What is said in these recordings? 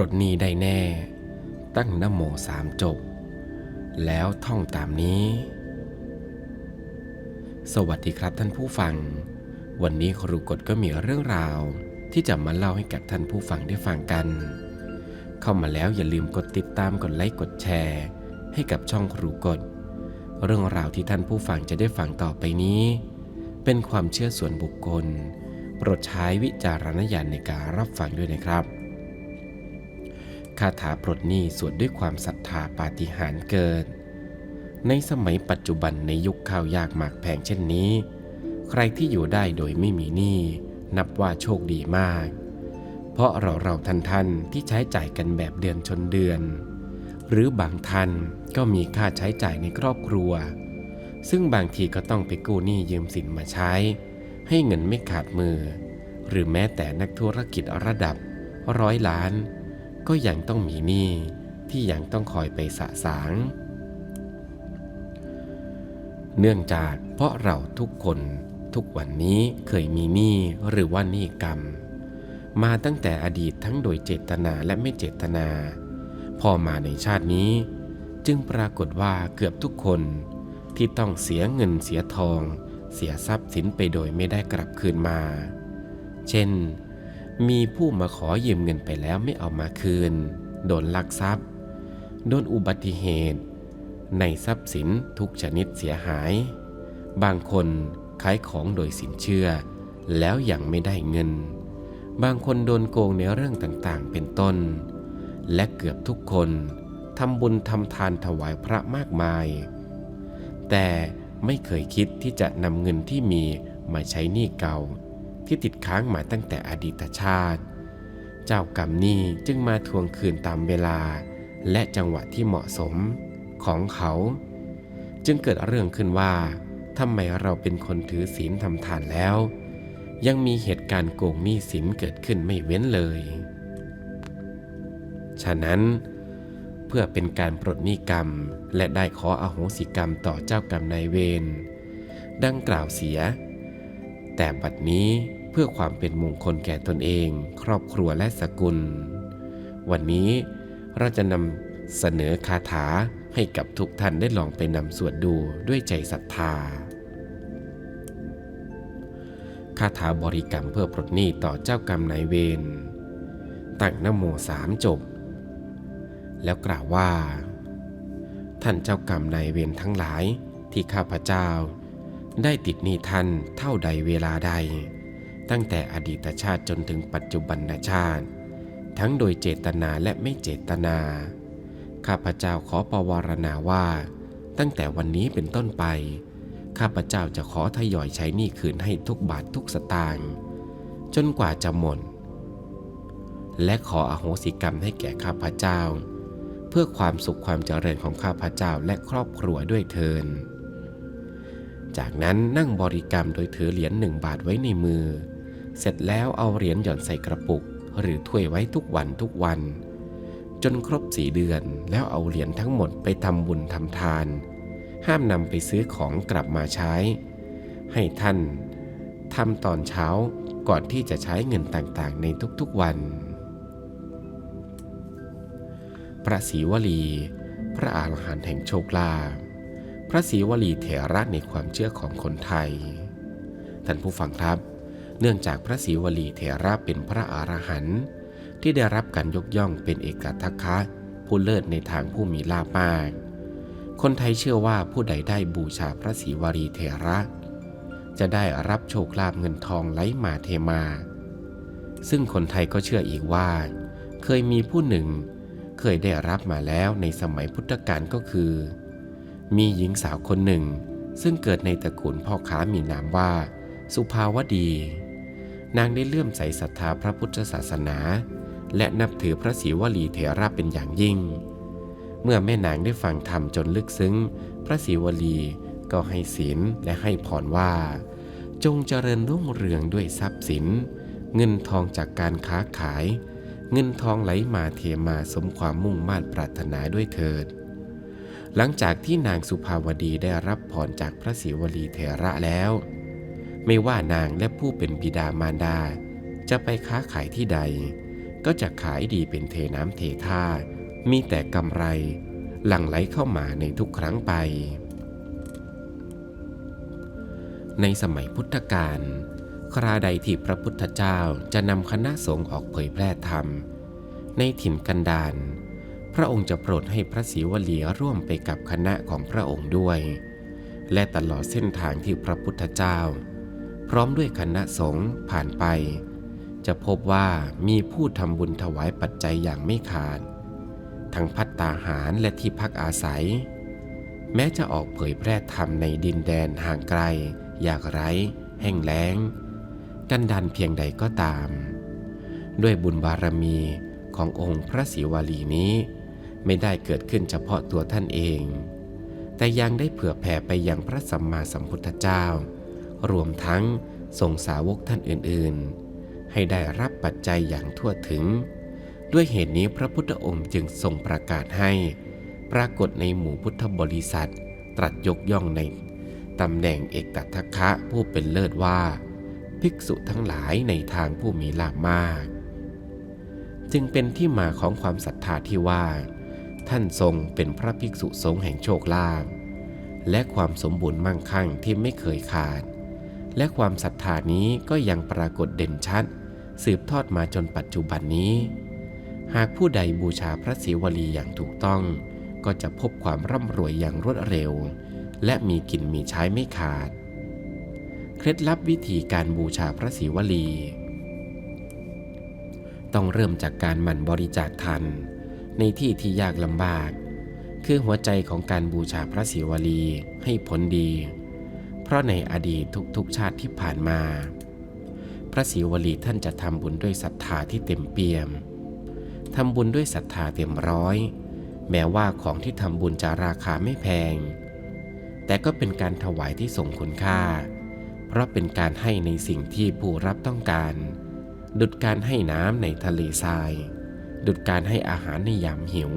ลดหนี้ได้แน่ ตั้งนโมสามจบ แล้วท่องตามนี้ สวัสดีครับท่านผู้ฟัง วันนี้ครูกฎก็มีเรื่องราว ที่จะมาเล่าให้กับท่านผู้ฟังได้ฟังกัน เข้ามาแล้วอย่าลืมกดติดตามกดไลค์กดแชร์ ให้กับช่องครูกฎเรื่องราวที่ท่านผู้ฟังจะได้ฟังต่อไปนี้ เป็นความเชื่อส่วนบุคคล โปรดใช้วิจารณญาณในการรับฟังด้วยนะครับ คาถาปลดหนี้สวดด้วยความศรัทธาปาฏิหาริย์เกิด ในสมัยปัจจุบันในยุคข้าวยากหมากแพงเช่นนี้ ใครที่อยู่ได้โดยไม่มีหนี้นับว่าโชคดีมาก เพราะเราเราท่านท่านที่ใช้จ่ายกันแบบเดือนชนเดือน หรือบางท่านก็มีค่าใช้จ่ายในครอบครัว ซึ่งบางทีก็ต้องไปกู้หนี้ยืมสินมาใช้ ให้เงินไม่ขาดมือ หรือแม้แต่นักธุรกิจระดับร้อยล้าน ก็ยังต้องมีหนี้ที่ยังต้องคอยไปสะสาง เนื่องจากเพราะเราทุกคนทุกวันนี้เคยมีหนี้หรือว่าหนี้กรรม มาตั้งแต่อดีตทั้งโดยเจตนาและไม่เจตนา พอมาในชาตินี้ จึงปรากฏว่าเกือบทุกคนที่ต้องเสียเงินเสียทอง เสียทรัพย์สินไปโดยไม่ได้กลับคืนมา เช่น มีผู้มาขอยืมเงินไปแล้วไม่เอามาคืน โดนลักทรัพย์ โดนอุบัติเหตุ ในทรัพย์สินทุกชนิดเสียหาย บางคนขายของโดยสินเชื่อ แล้วยังไม่ได้เงิน บางคนโดนโกงในเรื่องต่างๆ เป็นต้น และเกือบทุกคนทำบุญทำทานถวายพระมากมาย แต่ไม่เคยคิดที่จะนำเงินที่มีมาใช้หนี้เก่า ที่ติดค้างมาตั้งแต่อดีตชาติ เจ้ากรรมนี้จึงมาทวงคืนตามเวลา และจังหวะที่เหมาะสมของเขา จึงเกิดเรื่องขึ้นว่าทำไมเราเป็นคนถือศีลทำทานแล้ว ยังมีเหตุการณ์โกงหนี้สินเกิดขึ้นไม่เว้นเลย ฉะนั้นเพื่อเป็นการปลดหนี้กรรม และได้ขออโหสิกรรมต่อเจ้ากรรมนายเวรดังกล่าวเสีย แต่บัดนี้ เพื่อความเป็นมงคลแก่ตนเอง ครอบครัวและสกุล วันนี้เราจะนำเสนอคาถาให้กับทุกท่านได้ลองไปนำสวดดูด้วยใจศรัทธา คาถาบริกรรมเพื่อปลดหนี้ต่อเจ้ากรรมนายเวรตั้งนโมสามจบ แล้วกล่าวว่า ท่านเจ้ากรรมนายเวรทั้งหลายที่ข้าพเจ้า ได้ติดหนี้ท่านเท่าใดเวลาใด ตั้งแต่อดีตชาติจนถึงปัจจุบันชาติ ทั้งโดยเจตนาและไม่เจตนา ข้าพเจ้าขอปวารณาว่า ตั้งแต่วันนี้เป็นต้นไป ข้าพเจ้าจะขอทยอยใช้หนี้คืนให้ทุกบาททุกสตางค์จนกว่าจะหมด และขออโหสิกรรมให้แก่ข้าพเจ้า เพื่อความสุขความเจริญของข้าพเจ้าและครอบครัวด้วยเทินจากนั้นนั่งบริกรรมโดยถือเหรียญหนึ่งบาทไว้ในมือ เสร็จแล้วเอาเหรียญหย่อนใส่กระปุก หรือถ้วยไว้ทุกวันทุกวัน จนครบสี่เดือนแล้วเอาเหรียญทั้งหมดไปทำบุญทำทาน ห้ามนำไปซื้อของกลับมาใช้ ให้ท่านทำตอนเช้าก่อนที่จะใช้เงินต่างๆ ในทุกๆวัน พระศรีวลี พระอาหารหันต์แห่งโชคลาภพระศรีวลีเถระในความเชื่อของคนไทย ท่านผู้ฟังครับ เนื่องจากพระศรีวลีเถระเป็นพระอรหันต์ที่ได้รับการยกย่องเป็นเอกทัคคะผู้เลิศในทางผู้มีลาภมาก คนไทยเชื่อว่าผู้ใดได้บูชาพระศรีวลีเถระ จะได้รับโชคลาภเงินทองไหลมาเทมา ซึ่งคนไทยก็เชื่ออีกว่า เคยมีผู้หนึ่งเคยได้รับมาแล้วในสมัยพุทธกาลก็คือ มีหญิงสาวคนหนึ่งซึ่งเกิดในตระกูลพ่อค้ามีนามว่า สุภาวดี นางได้เลื่อมใสศรัทธาพระพุทธศาสนา และนับถือพระศรีวลีเถระเป็นอย่างยิ่ง เมื่อแม่นางได้ฟังธรรมจนลึกซึ้ง พระศรีวลีก็ให้ศีลและให้พรว่า จงเจริญรุ่งเรืองด้วยทรัพย์สิน เงินทองจากการค้าขาย เงินทองไหลมาเทมาสมความมุ่งมา่ปรารถนาด้วยเถิด หลังจากที่นางสุภาวดีได้รับพรจากพระศิวลีเถระแล้ว ไม่ว่านางและผู้เป็นบิดามารดา จะไปค้าขายที่ใด ก็จะขายดีเป็นเทน้ำเทท่า มีแต่กำไร หลั่งไหลเข้ามาในทุกครั้งไป ในสมัยพุทธกาลคราใดที่พระพุทธเจ้าจะนำคณะสงฆ์ออกเผยแพร่ธรรม ในถิ่นกันดารพระองค์จะโปรดให้พระศรีวลีร่วมไปกับคณะของพระองค์ด้วย และตลอดเส้นทางที่พระพุทธเจ้า พร้อมด้วยคณะสงฆ์ผ่านไป จะพบว่ามีผู้ทำบุญถวายปัจจัยอย่างไม่ขาด ทั้งพัตตาหารและที่พักอาศัย แม้จะออกเผยแพร่ธรรมในดินแดนห่างไกล อยากไร้ แห้งแล้งกันดันเพียงใดก็ตาม ด้วยบุญบารมีขององค์พระศิวลีนี้ไม่ได้เกิดขึ้นเฉพาะตัวท่านเอง แต่ยังได้เผื่อแผ่ไปยังพระสัมมาสัมพุทธเจ้า รวมทั้งส่งสาวกท่านอื่นๆ ให้ได้รับปัจจัยอย่างทั่วถึง ด้วยเหตุนี้พระพุทธองค์จึงทรงประกาศให้ ปรากฏในหมู่พุทธบริษัท ตรัสยกย่องในตำแหน่งเอกทัคคะผู้เป็นเลิศว่า ภิกษุทั้งหลายในทางผู้มีลาภมาก จึงเป็นที่มาของความศรัทธาที่ว่า ท่านทรงเป็นพระภิกษุสงฆ์แห่งโชคลาภและความสมบูรณ์มั่งคั่งที่ไม่เคยขาด และความศรัทธานี้ก็ยังปรากฏเด่นชัด สืบทอดมาจนปัจจุบันนี้ หากผู้ใดบูชาพระศิวลีอย่างถูกต้อง ก็จะพบความร่ำรวยอย่างรวดเร็ว และมีกินมีใช้ไม่ขาด เคล็ดลับวิธีการบูชาพระศิวลี ต้องเริ่มจากการหมั่นบริจาคทานในที่ที่ยากลำบาก คือหัวใจของการบูชาพระศิวลีให้ผลดี เพราะในอดีตทุกๆชาติที่ผ่านมา พระศิวลีท่านจะทำบุญด้วยศรัทธาที่เต็มเปี่ยมทำบุญด้วยศรัทธาเต็มร้อย แม้ว่าของที่ทำบุญจะราคาไม่แพง แต่ก็เป็นการถวายที่ส่งคุณค่า เพราะเป็นการให้ในสิ่งที่ผู้รับต้องการ ดุดการให้น้ำในทะเลทราย ดุดการให้อาหารในยามหิว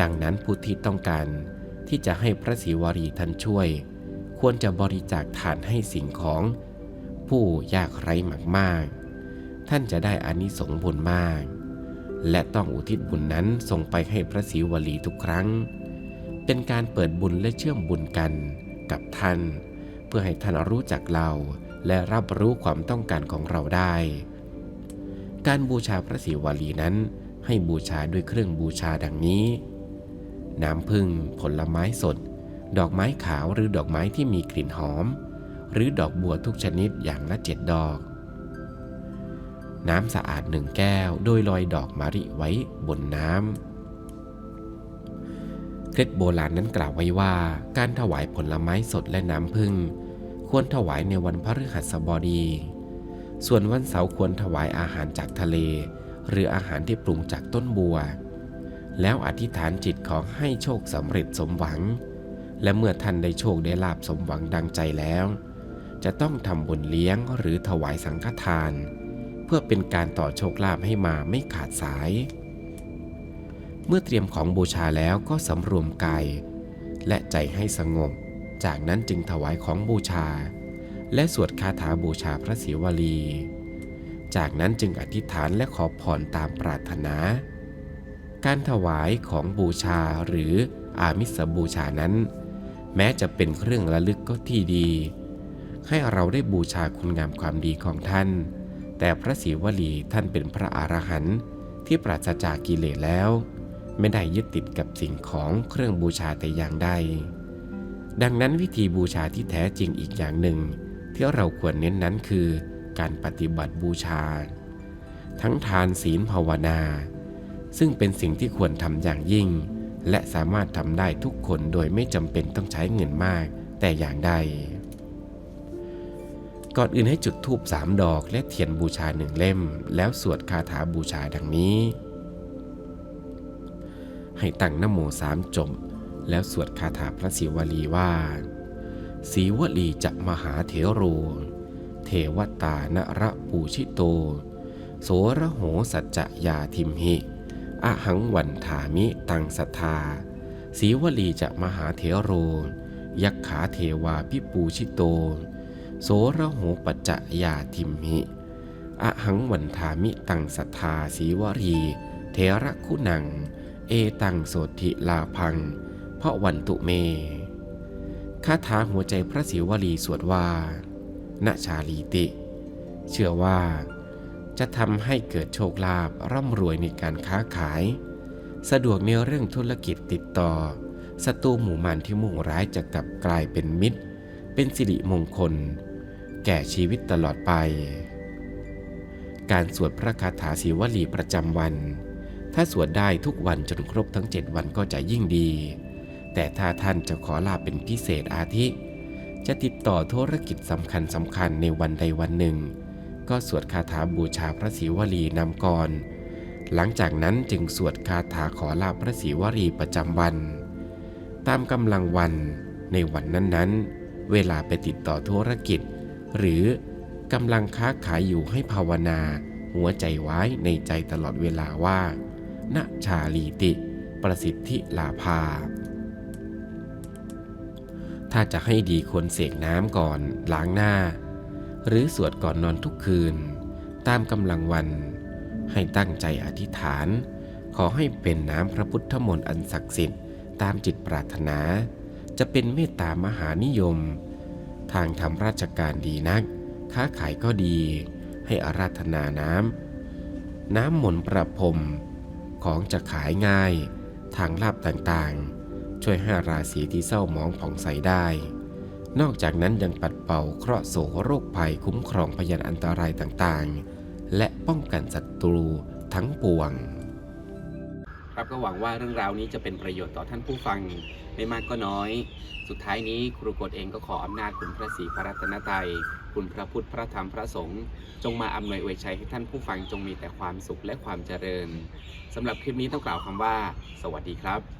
ดังนั้นผู้ที่ต้องการที่จะให้พระศิวลีท่านช่วย ควรจะบริจาคทานให้สิ่งของ ผู้ยากไร้มากๆ ท่านจะได้อานิสงส์บุญมาก และต้องอุทิศบุญนั้นส่งไปให้พระศิวลีทุกครั้ง เป็นการเปิดบุญและเชื่อมบุญกันกับท่าน เพื่อให้ท่านรู้จักเราและรับรู้ความต้องการของเราได้ การบูชาพระศิวลีนั้นให้บูชาด้วยเครื่องบูชาดังนี้ น้ำผึ้งผลไม้สด ดอกไม้ขาวหรือดอกไม้ที่มีกลิ่นหอม หรือดอกบัวทุกชนิดอย่างละเจ็ดดอก น้ำสะอาดหนึ่งแก้วโดยลอยดอกมะริไว้บนน้ำเคล็ดโบราณนั้นกล่าวไว้ว่า การถวายผลไม้สดและน้ำผึ้งควรถวายในวันพฤหัสบดี ส่วนวันเสาร์ควรถวายอาหารจากทะเล หรืออาหารที่ปรุงจากต้นบัว แล้วอธิษฐานจิตขอให้โชคสำเร็จสมหวัง และเมื่อท่านได้โชคได้ลาบสมหวังดังใจแล้ว จะต้องทำบุญเลี้ยงหรือถวายสังฆทาน เพื่อเป็นการต่อโชคลาภให้มาไม่ขาดสาย เมื่อเตรียมของบูชาแล้วก็สำรวมกายและใจให้สงบ จากนั้นจึงถวายของบูชา และสวดคาถาบูชาพระศิวลี จากนั้นจึงอธิษฐานและขอพรตามปรารถนา การถวายของบูชาหรืออามิสบูชานั้น แม้จะเป็นเครื่องระลึกก็ที่ดี ให้เราได้บูชาคุณงามความดีของท่าน แต่พระศิวลีท่านเป็นพระอรหันต์ที่ปราศจากกิเลสแล้ว ไม่ได้ยึดติดกับสิ่งของเครื่องบูชาแต่อย่างใด ดังนั้นวิธีบูชาที่แท้จริงอีกอย่างหนึ่ง ที่เราควรเน้นนั้นคือการปฏิบัติบูชา ทั้งทานศีลภาวนา ซึ่งเป็นสิ่งที่ควรทำอย่างยิ่ง และสามารถทำได้ทุกคนโดยไม่จำเป็นต้องใช้เงินมาก แต่อย่างใด ก่อนอื่นให้จุดธูปสามดอกและเทียนบูชาหนึ่งเล่ม แล้วสวดคาถาบูชาดังนี้ ให้ตั้งนโมสามจบแล้วสวดคาถาพระศิวลีว่าสีวลีจะมหาเถโร เทวตานระปูชิโต โสระโหสัจจะยาทิมหิ อะหังวันถามิตังสัทธาสีวลีจะมหาเถโร ยักขาเทวาพิปูชิโต โสระโหปัจจะยาทิมหิอะหังวันทามิตังสัทธาสีวรีเทระคุณัง เอตังโสติลาพัง เพราะวันตุเมคาถาหัวใจพระศิวลีสวดว่าณชาลีติ เชื่อว่า จะทำให้เกิดโชคลาภร่ำรวยในการค้าขาย สะดวกในเรื่องธุรกิจติดต่อศัตรูหมู่มันที่มุ่งร้ายจะกลับกลายเป็นมิตร เป็นสิริมงคล แก่ชีวิตตลอดไป การสวดพระคาถาศิวลีประจำวัน ถ้าสวดได้ทุกวันจนครบทั้ง 7 วันก็จะยิ่งดี แต่ถ้าท่านจะขอลาเป็นพิเศษอาทิ จะติดต่อธุรกิจสำคัญสำคัญในวันใดวันหนึ่ง ก็สวดคาถาบูชาพระศิวลีนำก่อน หลังจากนั้นจึงสวดคาถาขอลาพระศิวลีประจำวัน ตามกำลังวันในวันนั้นๆ เวลาไปติดต่อธุรกิจ หรือกำลังค้าขายอยู่ให้ภาวนา หัวใจไว้ในใจตลอดเวลาว่าณชาลีติ ประสิทธิลาภา ถ้าจะให้ดีควรเสกน้ำก่อนล้างหน้า หรือสวดก่อนนอนทุกคืน ตามกำลังวัน ให้ตั้งใจอธิษฐาน ขอให้เป็นน้ำพระพุทธมนต์อันศักดิ์สิทธิ์ตามจิตปรารถนา จะเป็นเมตตามหานิยม ทางทำราชการดีนัก ค้าขายก็ดี ให้อาราธนาน้ำน้ำมนต์ประพรมของจะขายง่าย ทางลาบต่างๆ ช่วยให้ราศีที่เศร้าหมองผ่องใสได้ นอกจากนั้นยังปัดเป่าเคราะห์โศกโรคภัยคุ้มครองพยานอันตรายต่างๆ และป้องกันศัตรูทั้งปวง ครับก็หวังว่าเรื่องราวนี้จะเป็นประโยชน์ต่อท่านผู้ฟังไม่มากก็น้อย สุดท้ายนี้ครูกฎเองก็ขออำนาจคุณพระศรีพระรัตนตรัยคุณพระพุทธพระธรรมพระสงฆ์จงมาอำนวยอวยชัยให้ท่านผู้ฟังจงมีแต่ความสุขและความเจริญสำหรับคลิปนี้ต้องกล่าวคำว่า สวัสดีครับ